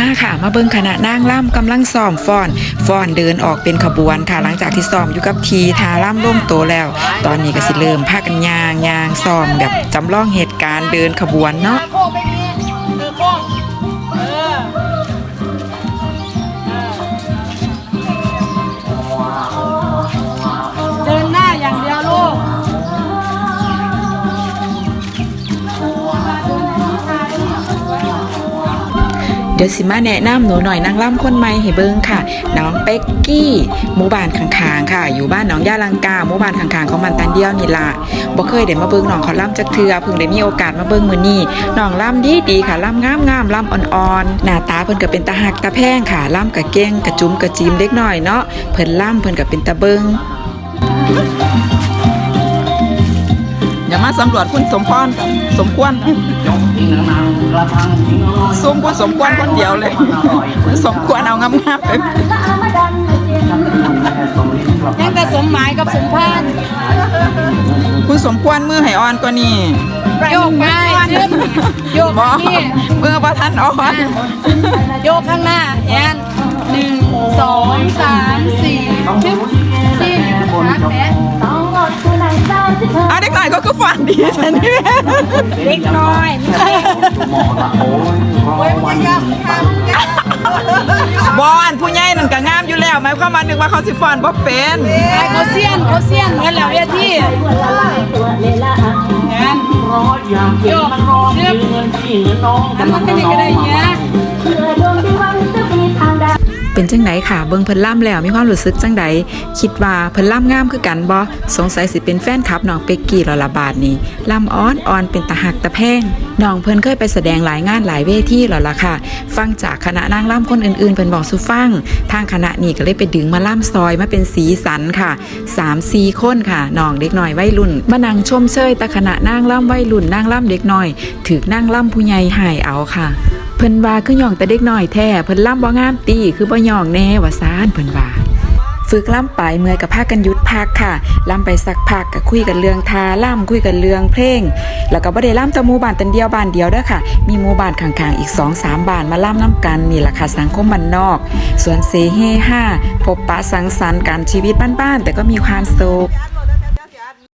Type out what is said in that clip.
มาค่ะ มาเบิ้งคณะนางล่ำกำลังซ้อมฟ้อนฟ้อนเดินออกเป็นขบวนค่ะ หลังจากที่ซ้อมอยู่กับทีทาล่ำล่มโตแล้ว ตอนนี้ก็สิเริ่มพากันยางยางซ้อมแบบจำลองเหตุการณ์เดินขบวนเนาะ ดี๋ยวสิมาแนะนำหนูหน่อยนางล่ำคนใหม่ให้เบิ่งค่ะ น้องเป็กกี้หมู่บ้านข้างๆค่ะ อยู่บ้านหนองย่าลังกาหมู่บ้านข้างๆของมันตันเดียวนี่ล่ะบ่เคยได้มาเบิ่งน้องเขาล่ำจักเทื่อเพิ่งได้มีโอกาสมาเบิ่งมื้อนี้น้องล่ำดีดีๆค่ะล่ำงามๆล่ำอ่อนๆหน้าตาเพิ่นก็เป็นตาหักตาแพงค่ะล่ำก็เก่งกระจุ้มกระจิมเล็กน้อยเนาะเพิ่นล่ำเพิ่นก็เป็นตาเบิง อย่ามาสำรวจคุณสมพรกับสมควรสมควรสมควรคนเดียวเลย สมควรเอางามๆไปยังแต่สมหมายกับสมพานคุณสมควรมือให้อ่อนกว่านี้โยกไปขึ้นโยกนี่มือประทันอ่อนโยกข้างหน้าแอนหนึ่งสองสามสี่ชึบสี่สามแปดเอาเด็ กหน่อยก็คือฝันดีฉันนี่เล็กน้อยเว้ยมันยังทำบอนผู้ใหญ่นั่นก็งามอยู่แล้วหมายความว่านึกว่าเขาสิฟอนบ่เป็นไอ้เขาเซียนเขาเซียนเหมือนแล้วเวทีงานโยกเรียบทำมันเป็นยังไงเนี่ย เป็นจังไดค่ะ เบิ่งเพิ่นล่ำแล้วมีความรู้สึกจังไดคิดว่าเพิ่นล่ำงามคือกันบ่สงสัยสิเป็นแฟนคลับน้องเป็กกี้ล้วละบาดนี้ล่ำอ้อนอ่อนเป็นตาหักตะแพงน้องเพิ่นเคยไปแสดงหลายงานหลายเวทีแล้วล่ะค่ะ ฟังจากคณะนางล่ำคนอื่นๆเพิ่นบอกสู่ฟัง ทางคณะนี้ก็เลยไปดึงมาล่ำซอยมาเป็นสีสันค่ะ3 4คนค่ะน้องเด็กน้อยวัยรุ่นมานั่งชมเชยแต่คณะนางล่ำวัยรุ่นนางล่ำเด็กน้อยถึกนางล่ำผู้ใหญ่หายเอาค่ะ เพิ่นว่าคือย่องแต่เด็กน้อยแท้เพิ่นล่ำบ่งามตีคือบ่ย่องแน่ว่าซานเพิ่นว่าฝึกล่ำไปเมื่อยกับพากันยุดพักค่ะล่ำไปสักพักก็คุยกันเรื่องทาล่ำคุยกันเรื่องเพลง แล้วก็บ่ได้ล่ำแต่หมู่บ้านตันเดียวบ้านเดียวเด้อค่ะ มีหมู่บ้านข้างๆอีก 2-3บ้านมาล่ำน้ำกันนี่ล่ะค่ะสังคมบ้านนอก ส่วนเซเฮห้าพบปะสังสรรค์กันชีวิตบ้านๆแต่ก็มีความสุข